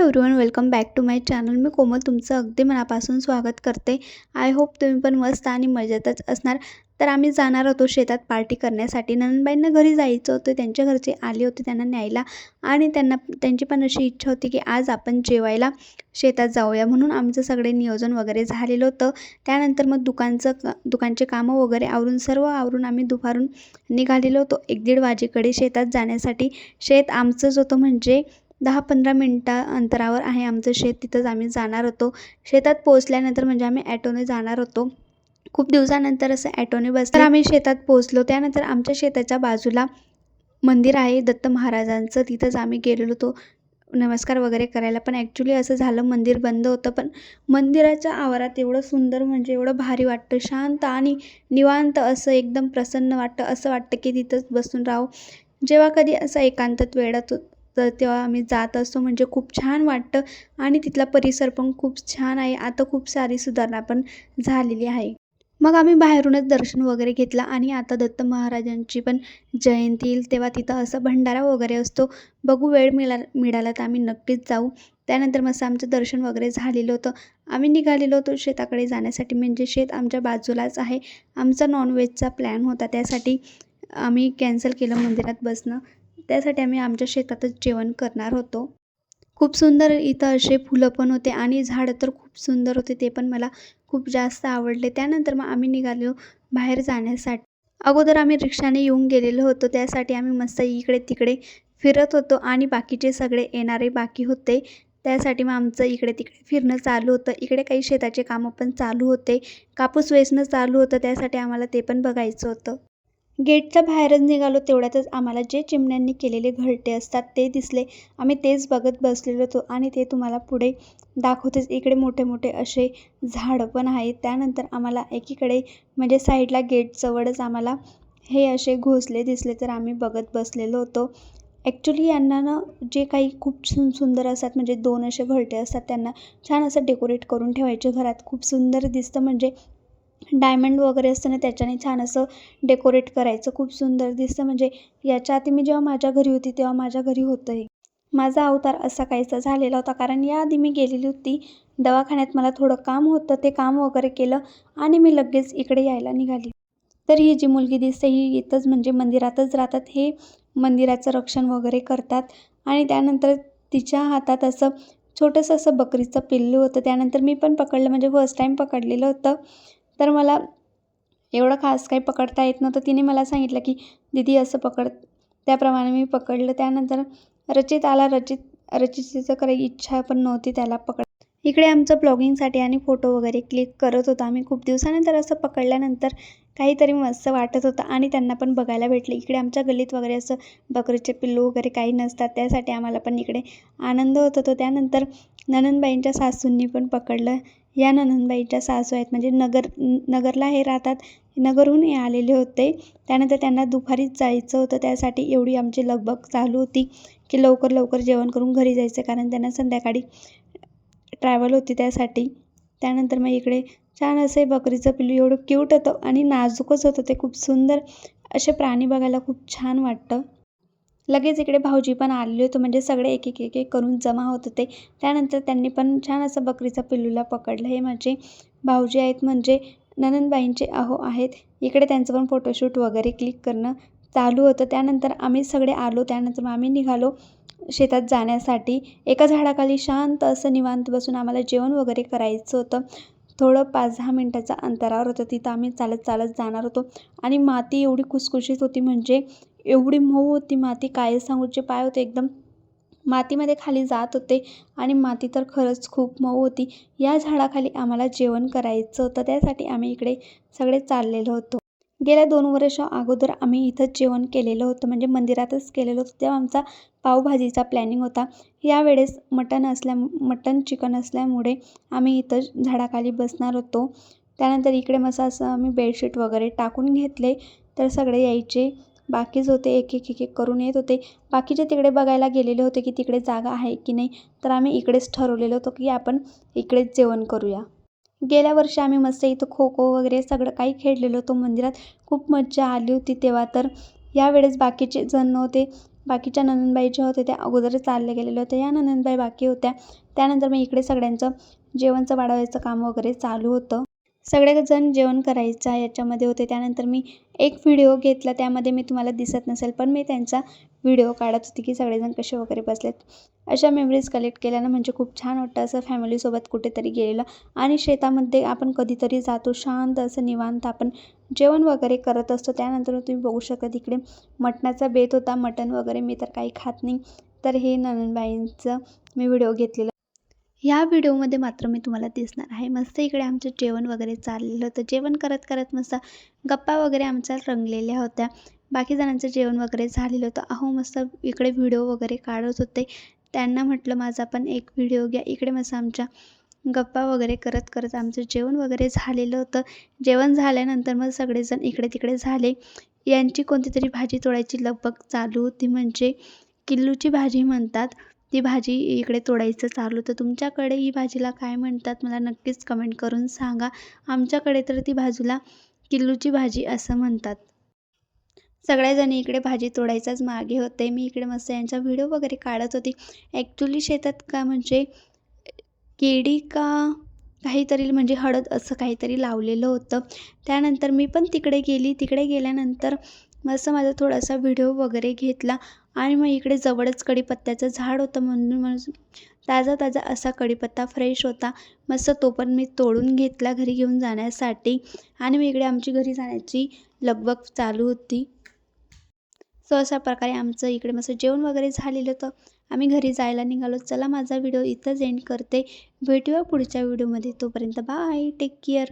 Everyone welcome back to my channel मी कोमल तुमचं अगदी मनापासून स्वागत करते. आय होप तुम्ही पण मस्त आणि मजेतच असणार. तर आम्ही जाणार होतो शेतात पार्टी करण्यासाठी. नंदबाईंना घरी जायचं होतं. त्यांच्या घरचे आले होते त्यांना न्यायला. आणि त्यांना त्यांची पण अशी इच्छा होती की आज आपण जेवायला शेतात जाऊया. म्हणून आमचं सगळे नियोजन वगैरे झालेलं होतं. त्यानंतर मग दुकानचं क दुकानचे कामं वगैरे आवरून सर्व आवरून आम्ही दुपारून निघालेलो होतो. एक दीड वाजेकडे शेतात जाण्यासाठी. शेत आमचंच होतं म्हणजे दहा पंधरा मिनटा अंतरावर आहे आमचं शेत. तिथंच आम्ही जाणार होतो. शेतात पोहोचल्यानंतर म्हणजे आम्ही ॲटोने जाणार होतो. खूप दिवसानंतर असं ॲटोने बस तर आम्ही शेतात पोहोचलो. त्यानंतर आमच्या शेताच्या बाजूला मंदिर आहे दत्त महाराजांचं. तिथंच आम्ही गेलेलो होतो. नमस्कार वगैरे करायला. पण ॲक्च्युली असं झालं मंदिर बंद होतं. पण मंदिराच्या आवारात एवढं सुंदर म्हणजे एवढं भारी वाटतं. शांत आणि निवांत असं एकदम प्रसन्न वाटतं. असं वाटतं की तिथंच बसून राहू. जेव्हा कधी असं एकांतात वेळात तर तेव्हा आम्ही जात असतो. म्हणजे खूप छान वाटतं आणि तिथला परिसर पण खूप छान आहे. आता खूप सारी सुधारणा पण झालेली आहे. मग आम्ही बाहेरूनच दर्शन वगैरे घेतलं आणि आता दत्त महाराजांची पण जयंती येईल तेव्हा तिथं असं भंडारा वगैरे असतो. बघू वेळ मिळा मिळाला तर आम्ही नक्कीच जाऊ. त्यानंतर मस्त आमचं दर्शन वगैरे झालेलं होतं. आम्ही निघालेलो होतो शेताकडे जाण्यासाठी. म्हणजे शेत आमच्या बाजूलाच आहे. आमचा नॉनव्हेजचा प्लॅन होता. त्यासाठी आम्ही कॅन्सल केलं मंदिरात बसणं. त्यासाठी आम्ही आमच्या शेतातच जेवण करणार होतो. खूप सुंदर इथं असे फुलं पण होते आणि झाडं तर खूप सुंदर होते ते पण मला खूप जास्त आवडले. त्यानंतर मग आम्ही निघालो बाहेर जाण्यासाठी. अगोदर आम्ही रिक्षाने येऊन गेलेलो होतो त्यासाठी आम्ही मस्त इकडे तिकडे फिरत होतो आणि बाकीचे सगळे येणारे बाकी होते. त्यासाठी मग आमचं इकडे तिकडे फिरणं चालू होतं. इकडे काही शेताचे कामं पण चालू होते. कापूस वेचणं चालू होतं त्यासाठी आम्हाला ते पण बघायचं होतं. गेटच्या बाहेरच निघालो तेवढ्यातच आम्हाला जे चिमण्यांनी केलेले घरटे असतात ते दिसले. आम्ही तेच बघत बसलेलो होतो आणि ते तुम्हाला पुढे दाखवतेच. इकडे मोठे मोठे असे झाडं पण आहेत. त्यानंतर आम्हाला एकीकडे म्हणजे साईडला गेटजवळच आम्हाला हे असे घोसले दिसले तर आम्ही बघत बसलेलो होतो. ॲक्च्युली यांना ना जे काही खूप सु सुंदर असतात म्हणजे दोन असे घरटे असतात त्यांना छान असं डेकोरेट करून ठेवायचे. घरात खूप सुंदर दिसतं म्हणजे डायमंड वगैरे असतं ना त्याच्याने छान असं डेकोरेट करायचं. खूप सुंदर दिसतं. म्हणजे याच्या आधी मी जेव्हा माझ्या घरी होती तेव्हा माझ्या घरी होतं हे. माझा अवतार असा काहीसा झालेला होता. कारण याआधी मी गेलेली होती. दवाखान्यात मला थोडं काम होतं. ते काम वगैरे केलं आणि मी लगेच इकडे यायला निघाली. तर ही जी मुलगी दिसते ही इथंच म्हणजे मंदिरातच राहतात. हे मंदिराचं रक्षण वगैरे करतात. आणि त्यानंतर तिच्या हातात असं छोटंसं असं बकरीचं पिल्लू होतं. त्यानंतर मी पण पकडलं. म्हणजे फर्स्ट टाईम पकडलेलं होतं. तर मला एवढं खास काही पकडता येत नव्हतं. तिने मला सांगितलं की दीदी असं पकड. त्याप्रमाणे मी पकडलं. त्यानंतर रचित आला रचित रचितचं काही इच्छा पण नव्हती त्याला पकड इकडे आमचं ब्लॉगिंगसाठी आणि फोटो वगैरे क्लिक करत होतो आम्ही. खूप दिवसानंतर असं पकडल्यानंतर काहीतरी मस्त वाटत होतं आणि त्यांना पण बघायला भेटले. इकडे आमच्या गल्लीत वगैरे असं बकरीचे पिल्लू वगैरे काही नसतात. त्यासाठी आम्हाला पण इकडे आनंद होत होतो. त्यानंतर ननंदबाईंच्या सासूंनी पण पकडलं. या ननंदबाईच्या सासू आहेत. म्हणजे नगर नगरला हे राहतात. नगरहून हे आलेले होते. त्यानंतर त्यांना दुपारीच जायचं होतं. त्यासाठी एवढी आमची लगबग चालू होती की लवकर लवकर जेवण करून घरी जायचं. कारण त्यांना संध्याकाळी ट्रॅव्हल होती त्यासाठी. त्यानंतर मग इकडे छान असे बकरीचं पिल्लू. एवढं क्यूट होतं आणि नाजूकच होतं. ते खूप सुंदर असे प्राणी बघायला खूप छान वाटतं. लगेच इकडे भाऊजी पण आलेले होते म्हणजे सगळे एक एक एक करून जमा होत होते. त्यानंतर त्यांनी पण छान असं बकरीचा पिल्लूला पकडलं. हे माझे भाऊजी आहेत म्हणजे ननंदबाईंचे अहो आहेत. इकडे त्यांचं पण फोटोशूट वगैरे क्लिक करणं चालू होतं. त्यानंतर आम्ही सगळे आलो. त्यानंतर मग आम्ही निघालो शेतात जाण्यासाठी. एका झाडाखाली शांत असं निवांत बसून आम्हाला जेवण वगैरे करायचं होतं. थोडं पाच दहा मिनटाचा अंतरावर होतं. तिथं आम्ही चालत चालत जाणार होतो. आणि माती एवढी कुसकुशीत होती म्हणजे एवढी मऊ होती माती. काय सांगूचे पाय होते एकदम. मातीमध्ये खाली जात होते आणि माती तर खरंच खूप मऊ होती. या झाडाखाली आम्हाला जेवण करायचं होतं. त्यासाठी आम्ही इकडे सगळे चाललेलो होतो. गेल्या दोन वर्ष अगोदर आम्ही इथंच जेवण केलेलं होतं. म्हणजे मंदिरातच केलेलं होतं. तेव्हा आमचा पावभाजीचा प्लॅनिंग होता. यावेळेस मटण असल्या मटण चिकन असल्यामुळे आम्ही इथं झाडाखाली बसणार होतो. त्यानंतर इकडे मस्त असं आम्ही बेडशीट वगैरे टाकून घेतले. तर सगळे यायचे. बाकीच होते एक एक एक एक करून येत होते. बाकीचे तिकडे बघायला गेलेले होते की तिकडे जागा आहे की नाही तर आम्ही इकडेच ठरवलेलं होतं की आपण इकडेच जेवण करूया. गेल्या वर्षी आम्ही मस्त इथं खो खो वगैरे सगळं काही खेळलेलो होतो मंदिरात. खूप मज्जा आली होती तेव्हा तर यावेळेस बाकीचे जण नव्हते. बाकीच्या ननंदबाई ज्या होत्या त्या अगोदर चालले गेलेले होते या ननंदबाई बाकी होत्या. त्यानंतर मग इकडे सगळ्यांचं जेवणचं वाढवायचं काम वगैरे चालू होतं. सगळेजण जेवण करायचा याच्यामध्ये होते. त्यानंतर मी एक व्हिडिओ घेतला. त्यामध्ये मी तुम्हाला दिसत नसेल पण मी त्यांचा व्हिडिओ काढत होती की सगळेजण कसे वगैरे बसलेत. अशा मेमरीज कलेक्ट केल्यानं म्हणजे खूप छान वाटतं. असं फॅमिलीसोबत कुठेतरी गेलेलं आणि शेतामध्ये आपण कधीतरी जातो शांत असं निवांत आपण जेवण वगैरे करत असतो. त्यानंतर तुम्ही बघू शकता तिकडे मटणाचा बेत होता. मटण वगैरे मी तर काही खात नाही. तर हे ननंदबाईंचं मी व्हिडिओ घेतलेला ह्या व्हिडिओमध्ये मात्र मी तुम्हाला दिसणार आहे. मस्त इकडे आमचं जेवण वगैरे चाललेलं होतं. जेवण करत करत मस्त गप्पा वगैरे आमच्या रंगलेल्या होत्या. बाकी जणांचं जेवण वगैरे झालेलं होतं. अहो मस्त इकडे व्हिडिओ वगैरे काढत होते. त्यांना म्हटलं माझा पण एक व्हिडिओ घ्या. इकडे मस्त आमच्या गप्पा वगैरे करत करत आमचं जेवण वगैरे झालेलं होतं. जेवण झाल्यानंतर मग सगळेजण इकडे तिकडे झाले. यांची कोणती तरी भाजी तोडायची लगबग चालू होती. म्हणजे किल्लूची भाजी म्हणतात. ती भाजी इकडे तोडायचं चालू. तर तुमच्याकडे ही भाजीला काय म्हणतात मला नक्कीच कमेंट करून सांगा. आमच्याकडे तर ती भाजीला किल्लूची भाजी असं म्हणतात. सगळ्याजणी इकडे भाजी तोडायचाच मागे होते. मी इकडे मस्त यांचा व्हिडिओ वगैरे काढत होती. ॲक्च्युली शेतात का म्हणजे केडी का काहीतरी म्हणजे हळद असं काहीतरी लावलेलं होतं. त्यानंतर मी पण तिकडे गेली. तिकडे गेल्यानंतर मस्त माझा थोडासा व्हिडिओ वगैरे घेतला. आणि मग इकडे जवळच कढीपत्त्याचं झाड होतं म्हणून म्हणून ताजा ताजा असा कढीपत्ता फ्रेश होता. मस्त तो पण मी तोडून घेतला घरी घेऊन जाण्यासाठी. आणि मग इकडे आमची घरी जाण्याची लगबग चालू होती. सो अशा प्रकारे आमचं इकडे मस्त जेवण वगैरे झालेलं होतं. आम्ही घरी जायला निघालो. चला माझा व्हिडिओ इथंच एंड करते. भेटूया पुढच्या व्हिडिओमध्ये तोपर्यंत बाय टेक केअर